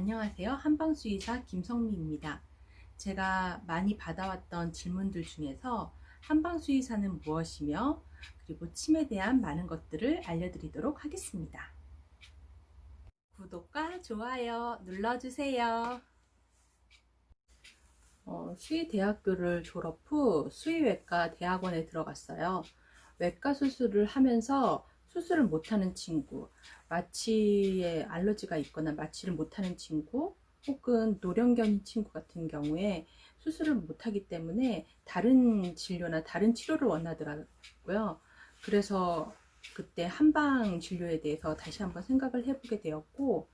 안녕하세요. 한방수의사 김성미입니다. 제가 많이 받아왔던 질문들 중에서 한방수의사는 무엇이며 그리고 침에 대한 많은 것들을 알려드리도록 하겠습니다. 구독과 좋아요 눌러주세요. 어, 수의대학교를 졸업 후 수의외과 대학원에 들어갔어요. 외과 수술을 하면서 수술을 못하는 친구, 마취에 알러지가 있거나 마취를 못하는 친구, 혹은 노령견 친구 같은 경우에 수술을 못하기 때문에 다른 진료나 다른 치료를 원하더라고요. 그래서 그때 한방 진료에 대해서 다시 한번 생각을 해보게 되었고,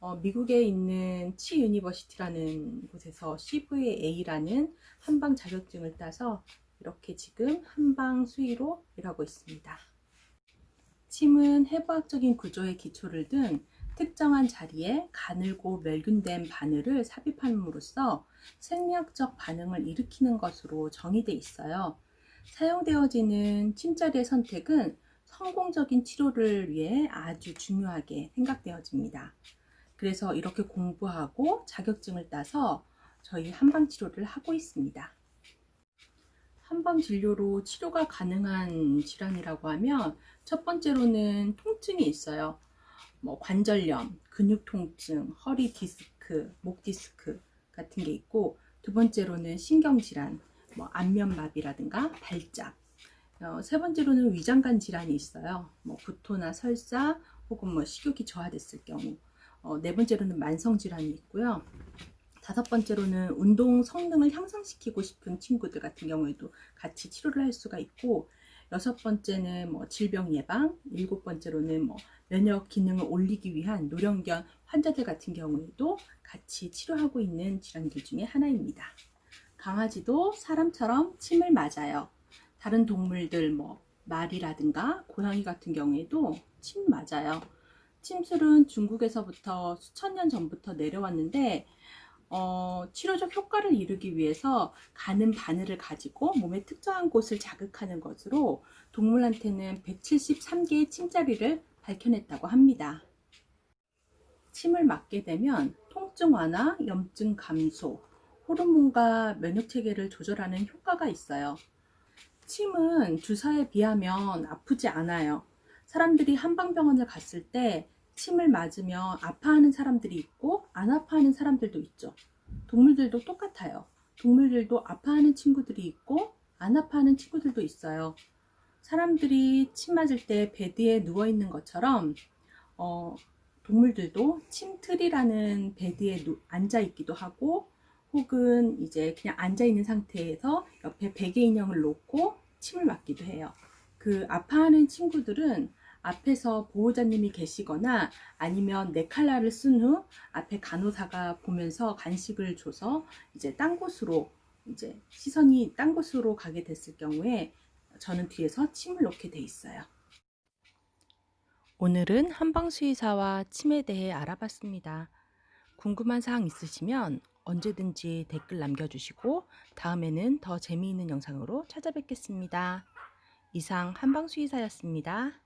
어, 미국에 있는 치 유니버시티라는 곳에서 CVA라는 한방 자격증을 따서 이렇게 지금 한방 수의로 일하고 있습니다. 침은 해부학적인 구조의 기초를 둔 특정한 자리에 가늘고 멸균된 바늘을 삽입함으로써 생리학적 반응을 일으키는 것으로 정의돼 있어요. 사용되어지는 침자리의 선택은 성공적인 치료를 위해 아주 중요하게 생각되어집니다. 그래서 이렇게 공부하고 자격증을 따서 저희 한방 치료를 하고 있습니다. 한방 진료로 치료가 가능한 질환이라고 하면 첫 번째로는 통증이 있어요. 뭐 관절염, 근육 통증, 허리 디스크, 목 디스크 같은 게 있고 두 번째로는 신경 질환, 뭐 안면마비라든가 발작. 어, 세 번째로는 위장관 질환이 있어요. 뭐 구토나 설사 혹은 뭐 식욕이 저하됐을 경우. 어, 네 번째로는 만성 질환이 있고요. 다섯 번째로는 운동 성능을 향상시키고 싶은 친구들 같은 경우에도 같이 치료를 할 수가 있고 여섯 번째는 뭐 질병 예방, 일곱 번째로는 뭐 면역 기능을 올리기 위한 노령견 환자들 같은 경우에도 같이 치료하고 있는 질환들 중에 하나입니다. 강아지도 사람처럼 침을 맞아요. 다른 동물들 뭐 말이라든가 고양이 같은 경우에도 침 맞아요. 침술은 중국에서부터 수천 년 전부터 내려왔는데 어, 치료적 효과를 이루기 위해서 가는 바늘을 가지고 몸의 특정한 곳을 자극하는 것으로 동물한테는 173개의 침자리를 밝혀냈다고 합니다. 침을 맞게 되면 통증 완화, 염증 감소, 호르몬과 면역 체계를 조절하는 효과가 있어요. 침은 주사에 비하면 아프지 않아요. 사람들이 한방병원을 갔을 때 침을 맞으면 아파하는 사람들이 있고 안 아파하는 사람들도 있죠. 동물들도 똑같아요. 동물들도 아파하는 친구들이 있고 안 아파하는 친구들도 있어요. 사람들이 침 맞을 때 베드에 누워 있는 것처럼 어, 동물들도 침틀이라는 베드에 누, 앉아 있기도 하고 혹은 이제 그냥 앉아 있는 상태에서 옆에 베개 인형을 놓고 침을 맞기도 해요. 그 아파하는 친구들은 앞에서 보호자님이 계시거나 아니면 네 칼라를 쓴후 앞에 간호사가 보면서 간식을 줘서 이제 딴 곳으로 이제 시선이 딴 곳으로 가게 됐을 경우에 저는 뒤에서 침을 놓게 돼 있어요. 오늘은 한방수의사와 침에 대해 알아봤습니다. 궁금한 사항 있으시면 언제든지 댓글 남겨주시고 다음에는 더 재미있는 영상으로 찾아뵙겠습니다. 이상 한방수의사였습니다.